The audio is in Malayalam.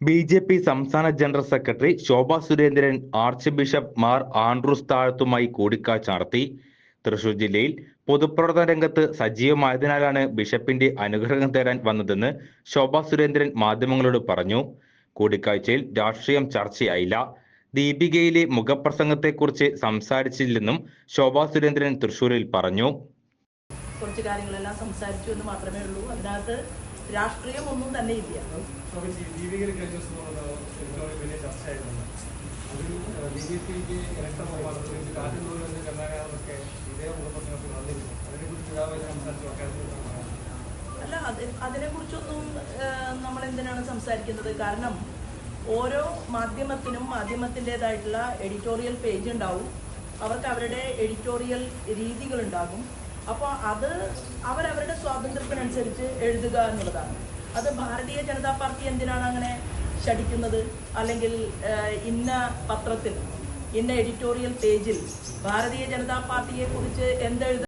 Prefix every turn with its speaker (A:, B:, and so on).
A: ബി ജെ പി സംസ്ഥാന general secretary Shobha Surendran arch bishop Mar Andrews താഴത്തുമായി കൂടിക്കാഴ്ച നടത്തി. തൃശൂർ ജില്ലയിൽ പൊതുപ്രവർത്തന രംഗത്ത് സജീവമായതിനാലാണ് ബിഷപ്പിന്റെ അനുഗ്രഹം തേടാൻ വന്നതെന്ന് ശോഭാ സുരേന്ദ്രൻ മാധ്യമങ്ങളോട് പറഞ്ഞു. കൂടിക്കാഴ്ചയിൽ രാഷ്ട്രീയം ചർച്ചയായില്ല. ദീപികയിലെ മുഖപ്രസംഗത്തെക്കുറിച്ച് സംസാരിച്ചില്ലെന്നും ശോഭാ സുരേന്ദ്രൻ തൃശൂരിൽ പറഞ്ഞു.
B: കുറച്ച് കാര്യങ്ങളെല്ലാം സംസാരിച്ചു എന്ന് മാത്രമേ ഉള്ളൂ. അതിനകത്ത് രാഷ്ട്രീയം ഒന്നും തന്നെ ഇല്ല. അല്ല അതിനെ കുറിച്ചൊന്നും നമ്മൾ എന്തിനാണ് സംസാരിക്കുന്നത്? കാരണം ഓരോ മാധ്യമത്തിനും മാധ്യമത്തിന്റെതായിട്ടുള്ള എഡിറ്റോറിയൽ പേജ് ഉണ്ടാവും. അവർക്ക് അവരുടെ എഡിറ്റോറിയൽ രീതികൾ ഉണ്ടാകും അപ്പോൾ അത് അവരവരുടെ സ്വാതന്ത്ര്യത്തിനനുസരിച്ച് എഴുതുക എന്നുള്ളതാണ്. അത് ഭാരതീയ ജനതാ പാർട്ടി എന്തിനാണ് അങ്ങനെ ശടിക്കുന്നത് അല്ലെങ്കിൽ ഇന്ന പത്രത്തിൽ ഇന്ന എഡിറ്റോറിയൽ പേജിൽ ഭാരതീയ ജനതാ പാർട്ടിയെ കുറിച്ച് എന്തെഴുത